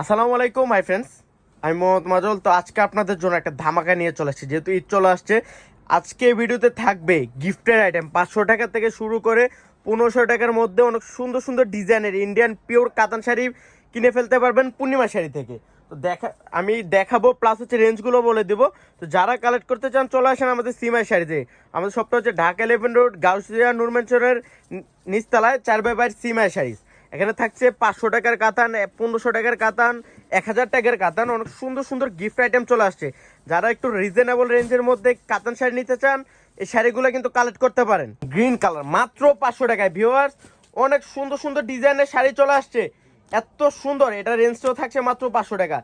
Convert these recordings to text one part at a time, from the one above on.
আসসালামু আলাইকুম my friends আমি মোহাম্মদ মাজল। তো আজকে আপনাদের জন্য একটা ধামাকা নিয়ে চলে আসছি। যেহেতু ঈদ চলে আসছে, আজকে ভিডিওতে থাকবে গিফটের আইটেম পাঁচশো টাকা থেকে শুরু করে পনেরোশো টাকার মধ্যে অনেক সুন্দর সুন্দর ডিজাইনের ইন্ডিয়ান পিওর কাতান শাড়ি কিনে ফেলতে পারবেন পূর্ণিমা শাড়ি থেকে। তো দেখা, আমি দেখাবো প্লাস হচ্ছে রেঞ্জগুলো বলে দেবো। তো যারা কালেক্ট করতে চান, চলে আসেন আমাদের সিমাই শাড়িতে। আমাদের সবটা হচ্ছে ঢাকা ইলেভেন রোড গাউসিয়া নুরমেনচরের নিচতলায় চার বাই বাইর সিমাই শাড়ি। এখানে থাকছে পাঁচশো টাকার কাতান, পনেরোশো টাকার কাতান, এক হাজার টাকার কাতান, অনেক সুন্দর সুন্দর গিফট আইটেম চলে আসছে। যারা একটু রিজনেবল রেঞ্জের মধ্যে কাতান শাড়ি নিতে চান, এই শাড়িগুলো কিন্তু কালেক্ট করতে পারেন। গ্রিন কালার মাত্র পাঁচশো টাকায় ভিউয়ার্স অনেক সুন্দর সুন্দর ডিজাইনের শাড়ি চলে আসছে। এত সুন্দর, এটা রেঞ্জটাও থাকছে মাত্র পাঁচশো টাকা।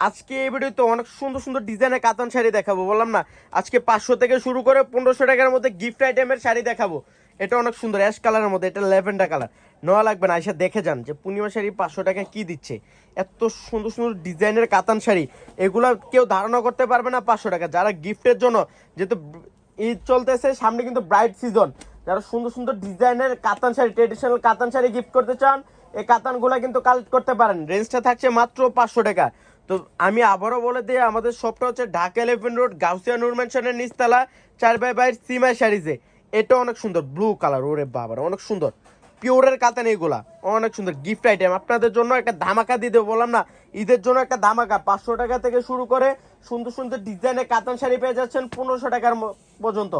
আজকে এই ভিডিওতে অনেক সুন্দর সুন্দর ডিজাইনের কাতান শাড়ি দেখাবো, বললাম না? আজকে পাঁচশো থেকে শুরু করে পনেরোশো টাকার মধ্যে গিফট আইটেমের শাড়ি দেখাবো। এটা অনেক সুন্দর অ্যাশ কালারের মধ্যে, এটা ল্যাভেন্ডার কালার নেওয়া লাগবে না এসে দেখে যান যে পূর্ণিমা শাড়ি পাঁচশো টাকা কি দিচ্ছে। এত সুন্দর সুন্দর ডিজাইনের কাতান শাড়ি, এগুলো কেউ ধারণা করতে পারবে না পাঁচশো টাকা। যারা গিফটের জন্য, যেহেতু ঈদ চলতেছে, সামনে কিন্তু ব্রাইট সিজন। যারা সুন্দর সুন্দর ডিজাইনের কাতান শাড়ি ট্রেডিশনাল কাতান শাড়ি গিফট করতে চান, এই কাতানগুলো কিন্তু কালেক্ট করতে পারেন। রেঞ্জটা থাকছে মাত্র পাঁচশো টাকা। তো আমি আবারও বলে দিই, আমাদের শপটা হচ্ছে ঢাকা এলিফেন্ট রোড গাউসিয়া নুরম্যানশনের নিচতলা, চার বাই বাইর সিমাই শাড়িজে এটা অনেক সুন্দর ব্লু কালার ওরে বাবার, অনেক সুন্দর। পিওরের কাতান এইগুলা অনেক সুন্দর গিফট আইটেম আপনাদের জন্য একটা ধামাকা দেবো, বললাম না, ঈদের জন্য একটা ধামাকা, পাঁচশো টাকা থেকে শুরু করে সুন্দর সুন্দর ডিজাইনের কাতান শাড়ি পেয়ে যাচ্ছেন পনেরোশো টাকার পর্যন্ত।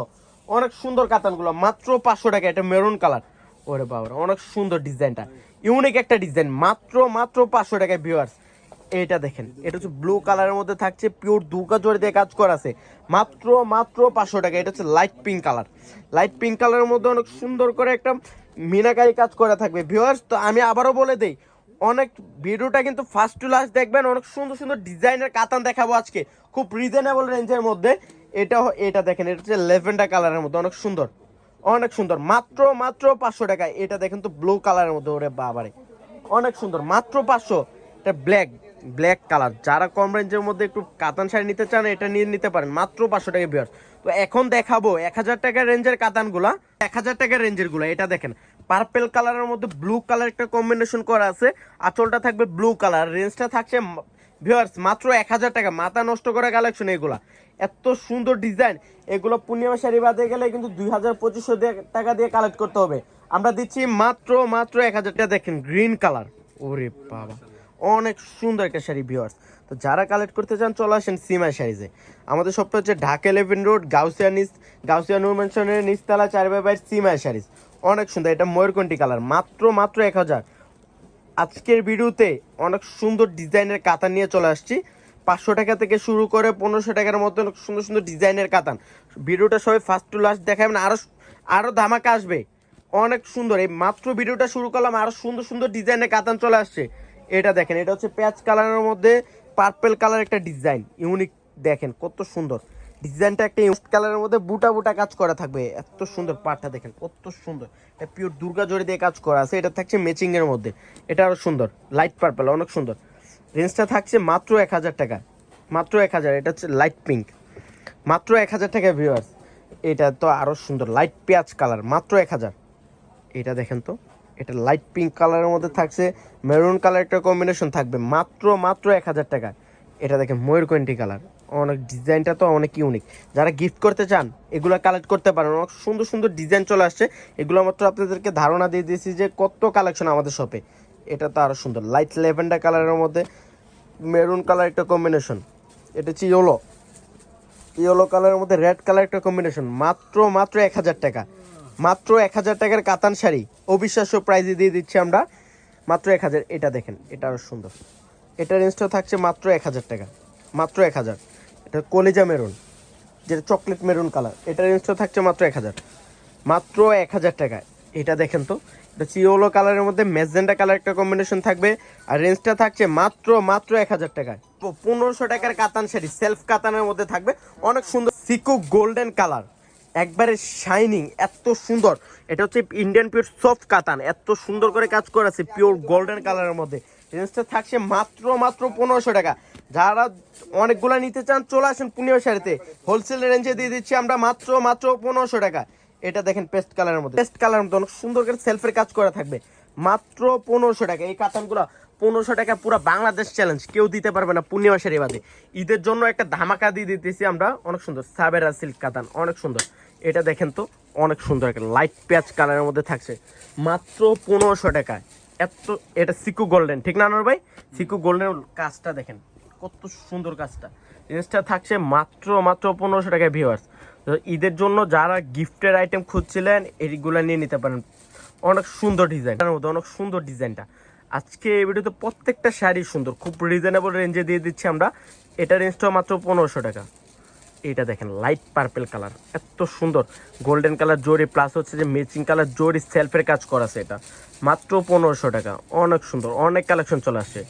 অনেক সুন্দর কাতানগুলো, মাত্র পাঁচশো টাকা, এটা মেরুন কালার ওরে বাবার, অনেক সুন্দর ডিজাইনটা ইউনিক একটা ডিজাইন মাত্র মাত্র পাঁচশো টাকায় ভিউয়ার্স এটা দেখেন, এটা হচ্ছে ব্লু কালারের মধ্যে থাকছে পিওর দুকা জোরে দিয়ে কাজ করা আছে। মাত্র মাত্র পাঁচশো টাকা, এটা হচ্ছে light pink colour light pink কালারের মধ্যে অনেক সুন্দর করে একটা মিনাকারি কাজ করা থাকবে। ভিউয়ার্স তো আমি আবারও বলে দেই, অনেক ভিডিওটা কিন্তু ফার্স্ট টু লাস্ট দেখবেন, অনেক সুন্দর সুন্দর ডিজাইনের কাতান দেখাবো আজকে। খুব রিজনেবল রেঞ্জের মধ্যে, এটা এটা দেখেন, এটা হচ্ছে লেভেন্ডার কালারের মধ্যে, অনেক সুন্দর। অনেক সুন্দর, মাত্র মাত্র পাঁচশো টাকা। এটা দেখেন তো ব্লু কালারের মধ্যে, ওরে বাবারে। অনেক সুন্দর, মাত্র পাঁচশো। এটা ব্ল্যাক ব্ল্যাক কালার যারা কম রেঞ্জের মধ্যে একটু কাতান শাড়ি নিতে চান, এটা নিয়ে নিতে পারেন। মাত্র পাঁচশো টাকা বিয়ার তো এখন দেখাবো এক হাজার টাকার রেঞ্জের কাতানগুলা। এক হাজার টাকার রেঞ্জেরগুলা এটা দেখেন। পার্পেল কালারের মধ্যে ব্লু কালার একটা কম্বিনেশন করা আছে। আঁচলটা থাকবে ব্লু কালার রেঞ্জটা থাকছে ভিউয়ার্স মাত্র এক হাজার টাকা। মাথা নষ্ট করা কালেকশন এগুলা। এত সুন্দর ডিজাইন এগুলো পূর্ণিমা শাড়ি বাদে গেলে কিন্তু দুই হাজার পঁচিশশো টাকা দিয়ে কালেক্ট করতে হবে। আমরা দিচ্ছি মাত্র মাত্র এক হাজার টাকা। দেখেন গ্রিন কালার ওরে বাবা। অনেক সুন্দর একটা শাড়ি ভিউয়ার্স তো যারা কালেক্ট করতে চান, চলে আসেন সিমাই শাড়িজে আমাদের সবটা হচ্ছে ঢাকা ইলেভেন রোড গাউসিয়া নিস গাউসিয়া নুর ম্যানশনের নিচতলা চার বাই বাইর সিমাই শাড়িজ অনেক সুন্দর, এটা ময়ূরকণ্ঠী কালার মাত্র মাত্র এক হাজার। আজকের ভিডিওতে অনেক সুন্দর ডিজাইনের কাতান নিয়ে চলে আসছি। পাঁচশো টাকা থেকে শুরু করে পনেরোশো টাকার মতো অনেক সুন্দর সুন্দর ডিজাইনের কাতান। ভিডিওটা সবাই ফার্স্ট টু লাস্ট দেখাবেন আরও আরও ধামাকা আসবে। অনেক সুন্দর, এই মাত্র ভিডিওটা শুরু করলাম আরও সুন্দর সুন্দর ডিজাইনের কাতান চলে আসছে। এটা দেখেন, এটা হচ্ছে প্যাচ কালারের মধ্যে পার্পেল কালার একটা ডিজাইন, ইউনিক, দেখেন কত সুন্দর। ডিজাইনটা একটা ইউনিক কালারের মধ্যে বুটা বুটা কাজ করা থাকবে, এত সুন্দর পাটটা দেখেন, কত সুন্দর। এটা পিওর দুর্গা জড়ি দিয়ে কাজ করা আছে, এটা থাকছে ম্যাচিং এর মধ্যে, এটা আরও সুন্দর লাইট পার্পেল অনেক সুন্দর। রেঞ্জটা থাকছে মাত্র এক হাজার টাকা, মাত্র এক হাজার, এটা হচ্ছে লাইট পিঙ্ক মাত্র এক হাজার টাকা ভিউয়ার্স এটা তো আরও সুন্দর লাইট পেঁয়াজ কালার, মাত্র এক হাজার। এটা দেখেন তো এটা লাইট পিঙ্ক কালারের মধ্যে থাকছে মেরুন কালার একটা কম্বিনেশন থাকবে মাত্র মাত্র এক হাজার টাকা। এটা দেখেন ময়ূরকণ্ঠী কালার অনেক ডিজাইনটা তো অনেক ইউনিক যারা গিফট করতে চান, এগুলো কালেক্ট করতে পারেন। অনেক সুন্দর সুন্দর ডিজাইন চলে আসছে। এগুলো মাত্র আপনাদেরকে ধারণা দিয়ে দিয়েছি যে কত কালেকশন আমাদের শপে এটা তো আরও সুন্দর। লাইট লেভেন্ডার কালারের মধ্যে মেরুন কালার একটা কম্বিনেশন এটা হচ্ছে ইয়েলো ইয়েলো কালারের মধ্যে রেড কালার একটা কম্বিনেশন মাত্র মাত্র এক হাজার টাকা। মাত্র এক হাজার টাকার কাতান শাড়ি। অবিশ্বাস্য প্রাইজে দিয়ে দিচ্ছি আমরা। মাত্র এক হাজার, এটা দেখেন, এটা আরও সুন্দর। এটা রেঞ্জটাও থাকছে মাত্র এক হাজার টাকা, মাত্র এক হাজার। এটা কলিজা মেরুন যেটা চকলেট মেরুন কালার এটা রেঞ্জটাও থাকছে মাত্র এক হাজার। মাত্র এক হাজার টাকা। এটা দেখেন তো, এটা চিওলো কালারের মধ্যে ম্যাজেন্ডা কালার একটা কম্বিনেশন থাকবে। আর রেঞ্জটা থাকছে মাত্র মাত্র এক হাজার টাকায়। পনেরোশো টাকার কাতান শাড়ি সেলফ কাতানের মধ্যে থাকবে। অনেক সুন্দর সিকো গোল্ডেন কালার একবারে শাইনিং এত সুন্দর। এটা হচ্ছে ইন্ডিয়ান পিওর সফট কাতান এত সুন্দর করে কাজ করা আছে পিওর গোল্ডেন কালারের মধ্যে। রেঞ্জটা থাকছে মাত্র মাত্র পনেরোশো টাকা। যারা অনেকগুলো নিতে চান, চলে আসেন পূর্ণিমা শাড়িতে। হোলসেল রেঞ্জে দিয়ে দিচ্ছি আমরা মাত্র মাত্র পনেরোশো টাকা। এটা দেখেন পেস্ট কালারের মধ্যে। পেস্ট কালারের মধ্যে অনেক সুন্দর করে সেলফের কাজ করা থাকবে। মাত্র পনেরোশো টাকা। এই কাতানগুলো পনেরোশো টাকা পুরো বাংলাদেশ চ্যালেঞ্জ কেউ দিতে পারবে না পূর্ণিমা শাড়ি বাদে ঈদের জন্য একটা ধামাকা দিয়ে দিতেছি আমরা। অনেক সুন্দর। সাবেরা সিল্ক কাতান, অনেক সুন্দর। এটা দেখেন তো, অনেক সুন্দর একটা লাইট পেঁয়াজ কালারের মধ্যে থাকছে। মাত্র পনেরোশো টাকায়। এত, এটা সিকু গোল্ডেন ঠিক না আনোয়ার ভাই? সিকু গোল্ডেন কাজটা দেখেন, কত সুন্দর কাজটা। জিনিসটা থাকছে মাত্র মাত্র পনেরোশো টাকায় ভিউয়ার্স ঈদের জন্য যারা গিফটের আইটেম খুঁজছিলেন এইগুলো নিয়ে নিতে পারেন। অনেক সুন্দর ডিজাইন মধ্যে অনেক সুন্দর ডিজাইনটা আজকে এই ভিডিওতে প্রত্যেকটা শাড়ি সুন্দর, খুব রিজনেবল রেঞ্জে দিয়ে দিচ্ছি আমরা। এটা রেঞ্জটা মাত্র পনেরোশো টাকা। এটা দেখেন লাইট পার্পেল কালার এত সুন্দর। গোল্ডেন কালার জরি প্লাস হচ্ছে যে ম্যাচিং কালার জরি সেলফের কাজ করা আছে এটা। মাত্র পনেরোশো টাকা, অনেক সুন্দর, অনেক কালেকশন চলে আসছে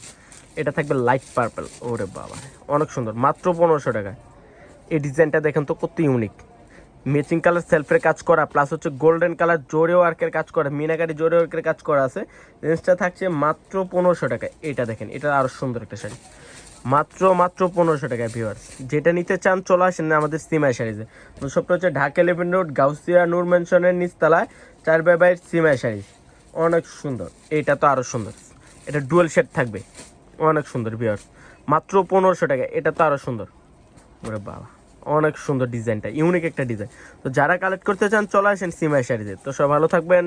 এটা থাকবে লাইট পার্পেল ওরে বাবা, অনেক সুন্দর, মাত্র পনেরোশো টাকা এই ডিজাইনটা দেখেন তো কত ইউনিক ম্যাচিং কালার সেলফের কাজ করা প্লাস হচ্ছে গোল্ডেন কালার জোরে ওয়ার্কের কাজ করা, মিনাকারি জোরে ওয়ার্কের কাজ করা আছে। রেঞ্জটা থাকছে মাত্র পনেরোশো টাকা এটা দেখেন, এটা আরও সুন্দর একটা শাড়ি। মাত্র মাত্র পনেরোশো টাকা ভিউয়ার্স যেটা নিতে চান, চলে আসেন আমাদের সিমাই শাড়িতে। তো সবটা হচ্ছে ঢাকা লেভেন রোড গাউসিয়া নূর মেনশনের নিচতলায়, চার বাই বাইর সিমাই শাড়ি। অনেক সুন্দর। এটা তো আরও সুন্দর। এটা ডুয়েল শেড থাকবে। অনেক সুন্দর ভিউয়ার্স মাত্র পনেরোশো টাকা এটা তো আরও সুন্দর। ওরে বাবা। অনেক সুন্দর ডিজাইনটা, ইউনিক একটা ডিজাইন। তো যারা কালেক্ট করতে চান, চলে আসেন সিমাই শাড়িতে। তো সব ভালো থাকবেন